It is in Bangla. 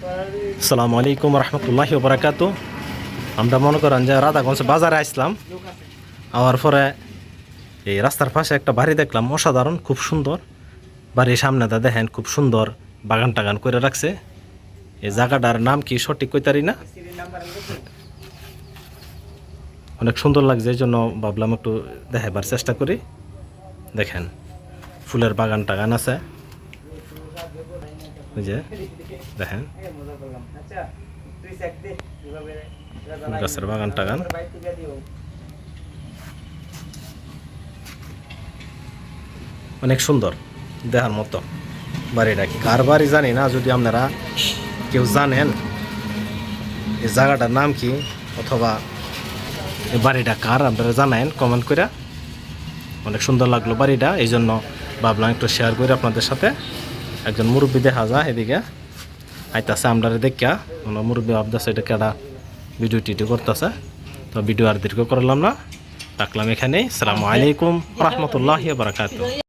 আসসালামু আলাইকুম রহমতুল্লাহ বারাকাতু। আমরা মনে করেন যে রাধাগঞ্জ বাজারে আসলাম। আওয়ার পরে এই রাস্তার পাশে একটা বাড়ি দেখলাম, অসাধারণ, খুব সুন্দর। বাড়ির সামনেটা দেখেন, খুব সুন্দর বাগান টাগান করে রাখছে। এই জায়গাটার নাম কি সঠিক কইতারি না? অনেক সুন্দর লাগছে, এই জন্য ভাবলাম একটু দেখাবার চেষ্টা করি। দেখেন, ফুলের বাগান টাগান আছে। যে, দেখেন। গাছের বাগান টাগান। অনেক সুন্দর, দেখার মতো। বাড়িটা কি? কার বাড়ি জানি না, যদি আপনারা কেউ জানেন, এই জায়গাটার নাম কি? অথবা এই বাড়িটা কার, আপনারা জানায়েন কমেন্ট করে। অনেক সুন্দর লাগল বাড়িটা এই জন্য ভাবলাম একটু শেয়ার করি আপনাদের সাথে। একজন মুরব্বী দেখা যায় এদিকে। আইতাছে আমরা দেখা আমরা মুরব্বী ভাবতেছে এটা কেডা ভিডিও টিডিও করতেছে। তো ভিডিও আর দীর্ঘ করলাম না। রাখলাম এখানেই। সালামু আলাইকুম রহমতুল্লাহ বারাকাতু